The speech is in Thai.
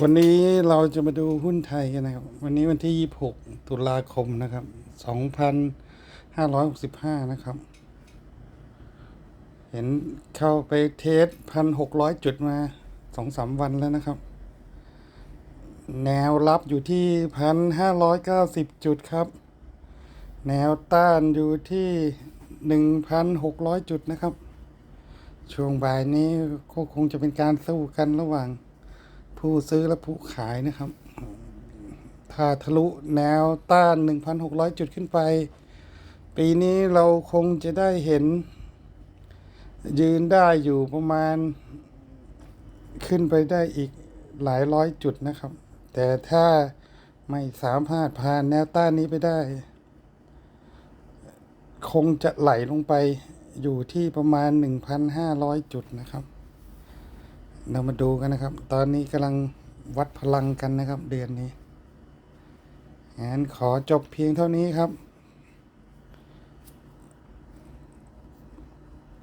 วันนี้เราจะมาดูหุ้นไทยกันนะครับ วันนี้วันที่ 26 ตุลาคมนะครับ 2,565 นะครับ เห็นเข้าไปเทส 1,600 จุดมาสองสามวันแล้วนะครับ แนวรับอยู่ที่ 1,590 จุดครับ แนวต้านอยู่ที่ 1,600 จุดนะครับ ช่วงบ่ายนี้ก็คงจะเป็นการสู้กันระหว่าง ผู้ซื้อและผู้ขายนะครับ ถ้าทะลุแนวต้าน 1,600 จุดขึ้นไป ปีนี้เราคงจะได้เห็น ยืนได้อยู่ประมาณ ขึ้นไปได้อีกหลายร้อยจุดนะครับ แต่ถ้าไม่สามารถผ่านแนวต้านนี้ไปได้ คงจะไหลลงไปอยู่ที่ประมาณ 1,500 จุดนะครับ เรามาดูกันนะครับ ตอนนี้กำลังวัดพลังกันนะครับ เดือนนี้งั้นขอจบเพียงเท่านี้ครับ